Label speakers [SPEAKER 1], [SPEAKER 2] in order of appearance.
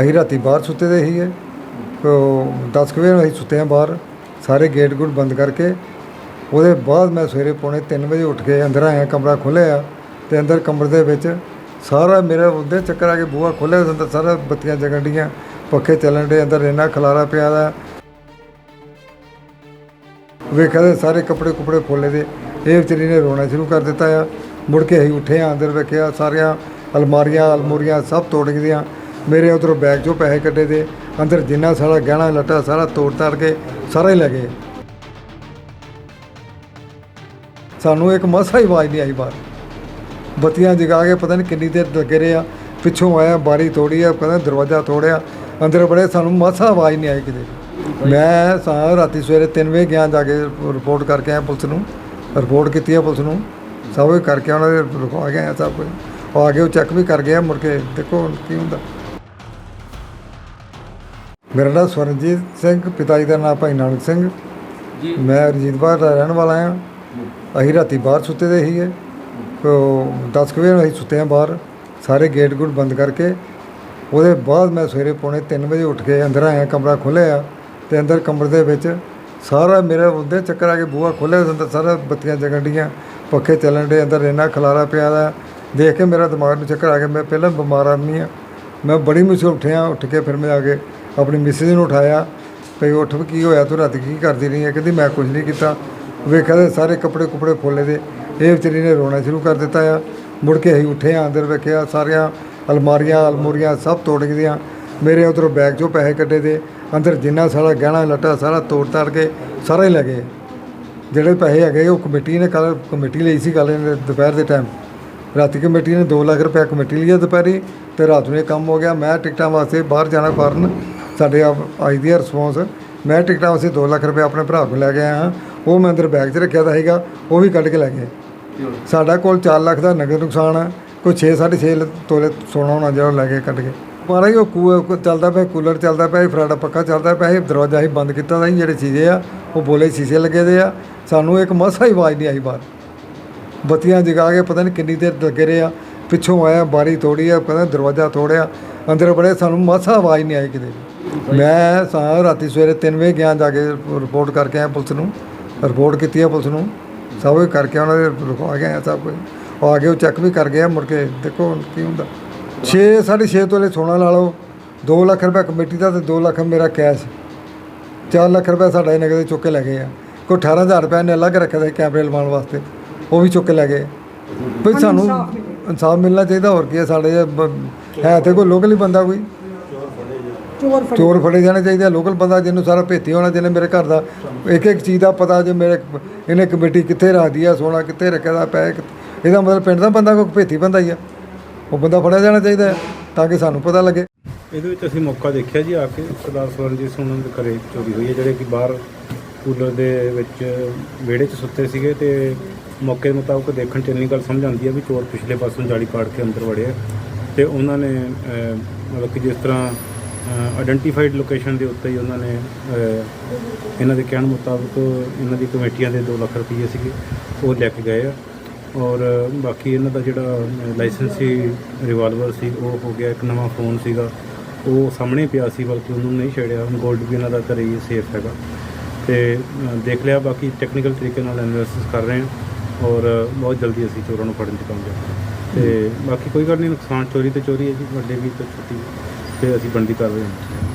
[SPEAKER 1] ਅਸੀਂ ਰਾਤੀ ਬਾਹਰ ਸੁੱਤੇ ਦੇ ਸੀਗੇ। ਕੋ 10 ਕੁ ਵਜੇ ਨੂੰ ਅਸੀਂ ਸੁੱਤੇ ਹਾਂ ਬਾਹਰ। ਸਾਰੇ ਗੇਟ ਗੁੱਟ ਬੰਦ ਕਰਕੇ ਉਹਦੇ ਬਾਅਦ ਮੈਂ ਸਵੇਰੇ ਪੌਣੇ 3 ਵਜੇ ਉੱਠ ਕੇ ਅੰਦਰ ਆਇਆ, ਕਮਰਾ ਖੋਲ੍ਹਿਆ ਤੇ ਅੰਦਰ ਕਮਰੇ ਦੇ ਵਿੱਚ ਸਾਰਾ ਮੇਰਾ ਉਹਦੇ ਚੱਕਰ ਆ ਕੇ ਬੂਹਾ ਖੋਲ੍ਹਿਆ ਅੰਦਰ ਸਾਰਾ ਬੱਤੀਆਂ ਜਗਣ ਡੀਆਂ, ਪੱਖੇ ਚੱਲਣ ਦੇ ਅੰਦਰ ਇੰਨਾ ਖਲਾਰਾ ਪਿਆ ਦਾ। ਵੇਖਿਆ ਤੇ ਸਾਰੇ ਕੱਪੜੇ ਕੁਪੜੇ ਫੋਲੇ ਦੇ, ਇਹ ਵਿਚਾਰੀ ਨੇ ਰੋਣਾ ਸ਼ੁਰੂ ਕਰ ਦਿੱਤਾ ਆ। ਮੁੜ ਕੇ ਅਸੀਂ ਉੱਠੇ ਆ ਅੰਦਰ ਵੇਖਿਆ ਸਾਰੀਆਂ ਅਲਮਾਰੀਆਂ, ਅਲਮੂਰੀਆਂ ਸਭ ਤੋੜ ਗਈਆਂ। ਮੇਰੇ ਉਧਰੋਂ ਬੈਗ 'ਚੋਂ ਪੈਸੇ ਕੱਢੇ ਦੇ ਅੰਦਰ ਜਿੰਨਾ ਸਾਰਾ ਗਹਿਣਾ ਲੱਟਾ ਸਾਰਾ ਤੋੜ ਤਾੜ ਕੇ ਸਾਰਾ ਹੀ ਲੈ ਗਏ। ਸਾਨੂੰ ਇੱਕ ਮਸਾ ਹੀ ਆਵਾਜ਼ ਨਹੀਂ ਆਈ ਬਾਹਰ। ਬੱਤੀਆਂ ਜਗਾ ਕੇ ਪਤਾ ਨਹੀਂ ਕਿੰਨੀ ਦੇਰ ਲੱਗੇ ਰਹੇ ਆ, ਪਿੱਛੋਂ ਆਇਆ, ਬਾਰੀ ਤੋੜੀ ਆ ਕਹਿੰਦਾ ਦਰਵਾਜ਼ਾ ਤੋੜਿਆ, ਅੰਦਰ ਬੜੇ ਸਾਨੂੰ ਮਸਾ ਆਵਾਜ਼ ਨਹੀਂ ਆਈ ਕਿਤੇ। ਮੈਂ ਸਾ ਰਾਤੀ ਸਵੇਰੇ 3 ਵਜੇ ਗਿਆ ਜਾ ਕੇ ਰਿਪੋਰਟ ਕਰਕੇ ਆਇਆ ਪੁਲਿਸ ਨੂੰ ਰਿਪੋਰਟ ਕੀਤੀ ਆ ਪੁਲਿਸ ਨੂੰ, ਸਭ ਕੁਝ ਕਰਕੇ ਉਹਨਾਂ ਦੇ ਲਿਖਵਾ ਕੇ ਆਇਆ ਸਭ। ਕੁਝ ਆ ਕੇ ਉਹ ਚੈੱਕ ਵੀ ਕਰ ਗਿਆ, ਮੁੜ ਕੇ ਦੇਖੋ ਕੀ ਹੁੰਦਾ। ਮੇਰਾ ਨਾਮ ਸਵਰਨਜੀਤ ਸਿੰਘ ਪਿਤਾ ਜੀ ਦਾ ਨਾਮ ਭਾਈ ਨਾਨਕ ਸਿੰਘ।
[SPEAKER 2] ਜੀ।
[SPEAKER 1] ਮੈਂ ਰਜੀਤ ਬਾਗ ਦਾ ਰਹਿਣ ਵਾਲਾ ਹਾਂ। ਅਸੀਂ ਰਾਤੀ ਬਾਹਰ ਸੁੱਤੇ ਦੇ ਸੀਗੇ। ਕੋ 10 ਕੁ ਵਜੇ ਅਸੀਂ ਸੁੱਤੇ ਹਾਂ ਬਾਹਰ। ਸਾਰੇ ਗੇਟ ਗੁੱਟ ਬੰਦ ਕਰਕੇ ਉਹਦੇ ਬਾਅਦ ਮੈਂ ਸਵੇਰੇ ਪੌਣੇ 3 ਵਜੇ ਉੱਠ ਕੇ ਅੰਦਰ ਆਇਆ ਕਮਰਾ ਖੋਲ੍ਹਿਆ ਤੇ ਅੰਦਰ ਕਮਰੇ ਦੇ ਵਿੱਚ ਸਾਰਾ ਮੇਰਾ ਉਹਦੇ ਚੱਕਰ ਆ ਕੇ ਬੂਹਾ ਖੋਲ੍ਹਿਆ ਅੰਦਰ ਸਾਰਾ ਬੱਤੀਆਂ ਜਗਣ ਡੀਆਂ ਪੱਖੇ ਚੱਲਣ ਦੇ ਅੰਦਰ ਇੰਨਾ ਖਲਾਰਾ ਪਿਆ ਦਾ। ਦੇਖ ਕੇ ਮੇਰਾ ਦਿਮਾਗ ਨੂੰ ਚੱਕਰ ਆ ਗਿਆ ਮੈਂ ਪਹਿਲਾਂ ਬਿਮਾਰ ਆਦਮੀ ਆ ਮੈਂ ਬੜੀ ਮੁਸ਼ਕਿਲ ਉੱਠਿਆ, ਉੱਠ ਕੇ ਫਿਰ ਮੈਂ ਆ ਕੇ ਆਪਣੀ ਮਿਸਿਸ ਨੂੰ ਉਠਾਇਆ, ਭਈ ਉੱਠ ਵੀ ਕੀ ਹੋਇਆ, ਤੂੰ ਰਾਤੀ ਕੀ ਕਰਦੀ ਰਹੀ ਹੈ? ਕਹਿੰਦੀ, ਮੈਂ ਕੁਝ ਨਹੀਂ ਕੀਤਾ। ਵੇਖਿਆ ਤੇ ਸਾਰੇ ਕੱਪੜੇ ਕੁਪੜੇ ਫੋਲੇ ਦੇ ਇਹ ਵਿਚਾਰੀ ਨੇ ਰੋਣਾ ਸ਼ੁਰੂ ਕਰ ਦਿੱਤਾ ਆ। ਮੁੜ ਕੇ ਅਸੀਂ ਉੱਠੇ ਆ ਅੰਦਰ ਵੇਖਿਆ ਸਾਰੀਆਂ ਅਲਮਾਰੀਆਂ, ਅਲਮੂਰੀਆਂ ਸਭ ਤੋੜ ਗਈਆਂ ਮੇਰੇ ਉਧਰੋਂ ਬੈਗ 'ਚੋਂ ਪੈਸੇ ਕੱਢੇ ਦੇ। ਅੰਦਰ ਜਿੰਨਾ ਸਾਰਾ ਗਹਿਣਾ, ਲੱਟਾ ਸਾਰਾ ਤੋੜ ਤਾੜ ਕੇ ਸਾਰੇ ਲੈ ਗਏ। ਜਿਹੜੇ ਪੈਸੇ ਹੈਗੇ ਉਹ ਕਮੇਟੀ ਨੇ ਕੱਲ ਕਮੇਟੀ ਲਈ ਸੀ ਕੱਲ ਦੁਪਹਿਰ ਦੇ ਟਾਈਮ ਰਾਤੀ ਕਮੇਟੀ ਨੇ 2 ਲੱਖ ਰੁਪਏ ਕਮੇਟੀ ਲਈ ਆ ਦੁਪਹਿਰੀ ਤੇ ਰਾਤ ਨੂੰ ਇਹ ਕੰਮ ਹੋ ਗਿਆ। ਮੈਂ ਟਿਕਟਾਂ ਵਾਸਤੇ ਬਾਹਰ ਜਾਣਾ ਫਾਰਨ ਸਾਡੇ ਆਈ ਦੀ ਰਿਸਪੌਂਸ ਮੈਂ ਟਿਕਟਾਂ ਵਾਸਤੇ 2 ਲੱਖ ਰੁਪਏ ਆਪਣੇ ਭਰਾ ਕੋਲ ਲੈ ਕੇ ਆਇਆ। ਹਾਂ ਉਹ ਮੈਂ ਅੰਦਰ ਬੈਗ 'ਚ ਰੱਖਿਆ ਤਾਂ ਸੀਗਾ। ਉਹ ਵੀ ਕੱਢ ਕੇ ਲੈ ਗਏ। ਸਾਡਾ ਕੋਲ 4 ਲੱਖ ਦਾ ਨਗਦ ਨੁਕਸਾਨ ਹੈ ਕੋਈ 6 6.5 ਤੋਲੇ ਸੋਨਾ ਹੋਣਾ ਜਿਹੜਾ ਉਹ ਲੈ ਕੇ ਕੱਢ ਕੇ। ਮਾਰਾ ਹੀ ਉਹ ਕੂ ਚੱਲਦਾ ਪਿਆ, ਕੂਲਰ ਚੱਲਦਾ ਪਿਆ ਫਰਾਡਾ ਪੱਕਾ ਚੱਲਦਾ ਪਿਆ, ਇਹ ਦਰਵਾਜ਼ਾ ਹੀ ਬੰਦ ਕੀਤਾ ਤਾਂ ਸੀ ਜਿਹੜੇ ਚੀਜ਼ੇ ਆ, ਉਹ ਬੋਲੇ ਸ਼ੀਸ਼ੇ ਲੱਗੇ ਦੇ ਆ। ਸਾਨੂੰ ਇੱਕ ਮਸਾ ਹੀ ਆਵਾਜ਼ ਨਹੀਂ ਆਈ ਬਾਹਰ। ਬੱਤੀਆਂ ਜਗਾ ਕੇ ਪਤਾ ਨਹੀਂ ਕਿੰਨੀ ਦੇਰ ਲੱਗੇ ਰਹੇ ਆ ਪਿੱਛੋਂ ਆਇਆ ਬਾਰੀ ਤੋੜੀ ਆ ਕਹਿੰਦਾ ਦਰਵਾਜ਼ਾ ਤੋੜਿਆ ਅੰਦਰ ਬੜੇ ਸਾਨੂੰ ਮਸਾ ਆਵਾਜ਼ ਨਹੀਂ ਆਈ ਕਿਤੇ ਮੈਂ ਸਾ ਰਾਤੀ ਸਵੇਰੇ 3 ਵਜੇ ਗਿਆ ਜਾ ਕੇ ਰਿਪੋਰਟ ਕਰਕੇ ਆਇਆ ਪੁਲਿਸ ਨੂੰ ਰਿਪੋਰਟ ਕੀਤੀ ਆ ਪੁਲਿਸ ਨੂੰ ਸਭ ਕੁਝ ਕਰਕੇ ਉਹਨਾਂ ਦੇ ਲਿਖਵਾ ਕੇ ਆਇਆ ਸਭ ਕੁਝ। ਉਹ ਆ ਕੇ ਉਹ ਚੈੱਕ ਵੀ ਕਰ ਗਿਆ ਮੁੜ ਕੇ ਦੇਖੋ ਕੀ ਹੁੰਦਾ। 6 6.5 ਤੋਲੇ ਸੋਨਾ ਲਾ ਲਓ 2 ਲੱਖ ਰੁਪਏ ਕਮੇਟੀ ਦਾ ਤੇ 2 ਲੱਖ ਮੇਰਾ ਕੈਸ਼ 4 ਲੱਖ ਰੁਪਏ ਸਾਡਾ ਹੀ ਨਗਦ ਚੁੱਕ ਕੇ ਲੈ ਗਏ ਆ। ਕੋਈ 18000 ਰੁਪਏ ਨੇ ਅਲੱਗ ਰੱਖਿਆ ਸੀ ਕੈਮਰੇ ਲਵਾਉਣ ਵਾਸਤੇ। ਉਹ ਵੀ ਚੁੱਕ ਕੇ ਲੈ ਗਏ। ਵੀ ਸਾਨੂੰ ਇਨਸਾਫ ਮਿਲਣਾ ਚਾਹੀਦਾ ਹੋਰ ਕੀ ਹੈ ਸਾਡੇ ਬ- ਹੈ ਤੇ ਕੋਈ ਲੋਕਲ ਹੀ ਬੰਦਾ ਕੋਈ?
[SPEAKER 3] ਚੋਰ ਫੜੇ।
[SPEAKER 1] ਚੋਰ ਫੜੇ ਜਾਣੇ ਚਾਹੀਦੇ ਆ ਲੋਕਲ ਬੰਦਾ ਜਿਹਨੂੰ ਸਾਰਾ ਭੇਤੀ ਹੋਣਾ ਜਿਹਨੇ ਮੇਰੇ ਘਰ ਦਾ। ਇੱਕ ਇੱਕ ਚੀਜ਼ ਦਾ ਪਤਾ ਜੇ ਮੇਰੇ ਇਹਨੇ ਕਮੇਟੀ ਕਿੱਥੇ ਰੱਖਦੀ ਆ ਸੋਨਾ ਕਿੱਥੇ ਰੱਖਿਆ ਦਾ ਪੈ ਇਹਦਾ ਮਤਲਬ ਪਿੰਡ ਦਾ ਬੰਦਾ ਕੋਈ ਭੇਤੀ ਬੰਦਾ ਹੀ ਆ। ਉਹ ਬੰਦਾ ਫੜਿਆ ਜਾਣਾ ਚਾਹੀਦਾ ਹੈ, ਤਾਂ ਕਿ ਸਾਨੂੰ ਪਤਾ ਲੱਗੇ।
[SPEAKER 4] ਇਹਦੇ ਵਿੱਚ ਅਸੀਂ ਮੌਕਾ ਦੇਖਿਆ ਜੀ ਆ ਕੇ ਸਰਦਾਰ ਸਵਰਨਜੀਤ ਸਿੰਘ ਉਹਨਾਂ ਦੇ ਘਰੇ ਚੋਰੀ ਹੋਈ ਹੈ ਜਿਹੜੇ ਕਿ ਬਾਹਰ ਕੂਲਰ ਦੇ ਵਿੱਚ ਵਿਹੜੇ 'ਚ ਸੁੱਤੇ ਸੀਗੇ ਤੇ ਮੌਕੇ ਮੁਤਾਬਕ ਦੇਖਣ 'ਚ ਇੰਨੀ ਗੱਲ ਸਮਝ ਆਉਂਦੀ ਹੈ ਵੀ ਚੋਰ ਪਿਛਲੇ ਪਾਸੋਂ ਜਾਲੀ ਪਾੜ ਕੇ ਅੰਦਰ ਵੜਿਆ ਤੇ ਉਹਨਾਂ ਨੇ ਮਤਲਬ ਕਿ ਜਿਸ ਤਰ੍ਹਾਂ ਆਇਡੈਂਟੀਫਾਈਡ ਲੋਕੇਸ਼ਨ ਦੇ ਉੱਤੇ ਹੀ ਉਹਨਾਂ ਨੇ ਇਹਨਾਂ ਦੇ ਕਹਿਣ ਮੁਤਾਬਕ ਇਹਨਾਂ ਦੀ ਕਮੇਟੀਆਂ ਦੇ 2 ਲੱਖ ਰੁਪਏ ਸੀਗੇ, ਉਹ ਲੈ ਕੇ ਗਏ ਆ। ਔਰ ਬਾਕੀ ਇਹਨਾਂ ਦਾ ਜਿਹੜਾ ਲਾਇਸੈਂਸ ਸੀ ਰਿਵਾਲਵਰ ਸੀ, ਉਹ ਹੋ ਗਿਆ ਇੱਕ ਨਵਾਂ ਫੋਨ ਸੀਗਾ। ਉਹ ਸਾਹਮਣੇ ਪਿਆ ਸੀ, ਬਲਕਿ ਉਹਨੂੰ ਨਹੀਂ ਛੇੜਿਆ। ਗੋਲਡ ਵੀ ਇਹਨਾਂ ਦਾ ਘਰੇ ਹੀ ਸੇਫ ਹੈਗਾ। ਤੇ ਦੇਖ ਲਿਆ, ਬਾਕੀ ਟੈਕਨੀਕਲ ਤਰੀਕੇ ਨਾਲ ਐਨਾਲਿਸਿਸ ਕਰ ਰਹੇ ਹਾਂ ਔਰ ਬਹੁਤ ਜਲਦੀ ਅਸੀਂ ਚੋਰਾਂ ਨੂੰ ਫੜਨ 'ਚ ਕਾਮਯਾਬ ਤੇ ਬਾਕੀ ਕੋਈ ਗੱਲ ਨਹੀਂ ਨੁਕਸਾਨ ਚੋਰੀ ਤੇ ਚੋਰੀ ਹੈ ਜੀ ਵੱਡੇ ਵੀ ਤੇ ਛੋਟੀ ਵੀ, ਤੇ ਅਸੀਂ ਬਣਦੀ ਕਰ ਰਹੇ ਹਾਂ